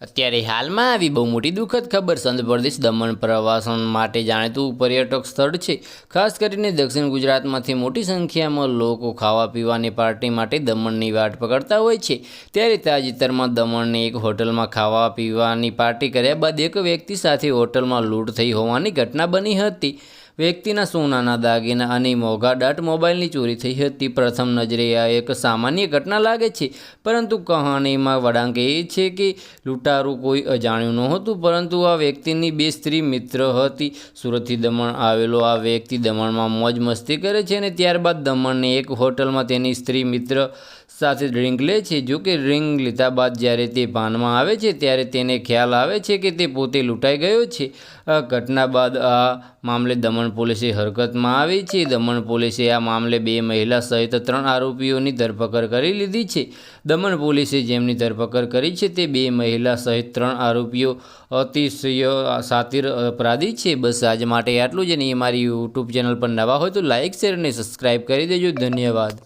અત્યારે હાલમાં આવી બહુ મોટી દુઃખદ ખબર સંત પ્રદેશ દમણ પ્રવાસન માટે જાણીતું પર્યટક સ્થળ છે. ખાસ કરીને દક્ષિણ ગુજરાતમાંથી મોટી સંખ્યામાં લોકો ખાવા પીવાની પાર્ટી માટે દમણની વાટ પકડતા હોય છે. ત્યારે તાજેતરમાં દમણની એક હોટલમાં ખાવા પીવાની પાર્ટી કર્યા બાદ એક વ્યક્તિ સાથે હોટલમાં લૂંટ થઈ હોવાની ઘટના બની હતી. વ્યક્તિના સોનાના દાગીના અને મોંઘા દાટ મોબાઈલની ચોરી થઈ હતી. પ્રથમ નજરે આ એક સામાન્ય ઘટના લાગે છે, પરંતુ કહાનીમાં વળાંક એ છે કે લૂંટારું કોઈ અજાણ્યું નહોતું, પરંતુ આ વ્યક્તિની બે સ્ત્રી મિત્ર હતી. સુરતથી દમણ આવેલો આ વ્યક્તિ દમણમાં મોજ મસ્તી કરે છે અને ત્યારબાદ દમણની એક હોટલમાં તેની સ્ત્રી મિત્ર સાથે ડ્રિંક લે છે. જો કે ડ્રિંક લીધા બાદ જ્યારે તે ભાનમાં આવે છે, ત્યારે તેને ખ્યાલ આવે છે કે તે પોતે લૂંટાઈ ગયો છે. આ ઘટના બાદ આ મામલે દમણ પોલીસે હરકતમાં આવી છે. દમણ પોલીસે આ મામલે બે મહિલા સહિત ત્રણ આરોપીઓની ધરપકડ કરી લીધી છે. દમણ પોલીસે જેમની ધરપકડ કરી છે તે બે મહિલા સહિત ત્રણ આરોપીઓ અતિશય સાતિર અપરાધી છે. બસ આજ માટે આટલું જ નહીં મારી યુટ્યુબ ચેનલ પર નવા હોય તો લાઇક શેર અને સબસ્ક્રાઈબ કરી દેજો. ધન્યવાદ.